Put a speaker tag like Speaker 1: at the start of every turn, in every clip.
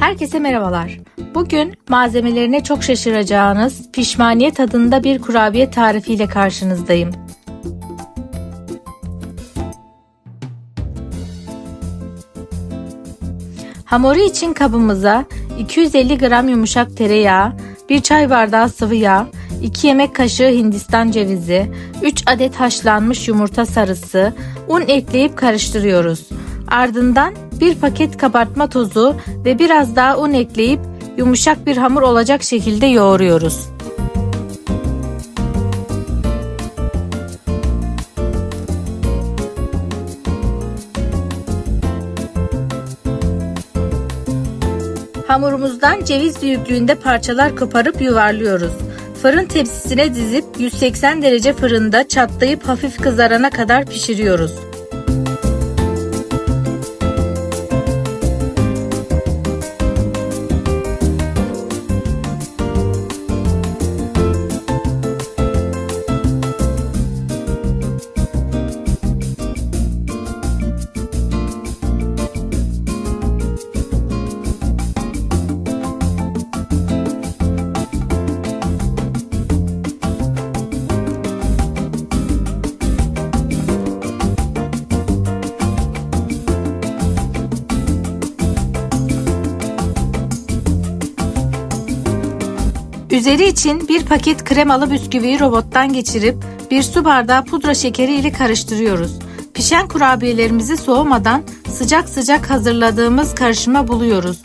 Speaker 1: Herkese merhabalar. Bugün malzemelerine çok şaşıracağınız pişmaniye tadında bir kurabiye tarifiyle karşınızdayım. Hamuru için kabımıza 250 gram yumuşak tereyağı, 1 çay bardağı sıvı yağ, 2 yemek kaşığı hindistan cevizi, 3 adet haşlanmış yumurta sarısı, un ekleyip karıştırıyoruz. Ardından bir paket kabartma tozu ve biraz daha un ekleyip yumuşak bir hamur olacak şekilde yoğuruyoruz. Hamurumuzdan ceviz büyüklüğünde parçalar koparıp yuvarlıyoruz. Fırın tepsisine dizip 180 derece fırında çatlayıp hafif kızarana kadar pişiriyoruz. Üzeri için bir paket kremalı bisküviyi robottan geçirip bir su bardağı pudra şekeri ile karıştırıyoruz. Pişen kurabiyelerimizi soğumadan sıcak sıcak hazırladığımız karışıma buluyoruz.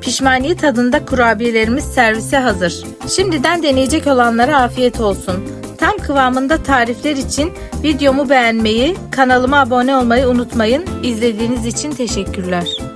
Speaker 1: Pişmaniye tadında kurabiyelerimiz servise hazır. Şimdiden deneyecek olanlara afiyet olsun. Tam kıvamında tarifler için videomu beğenmeyi, kanalıma abone olmayı unutmayın. İzlediğiniz için teşekkürler.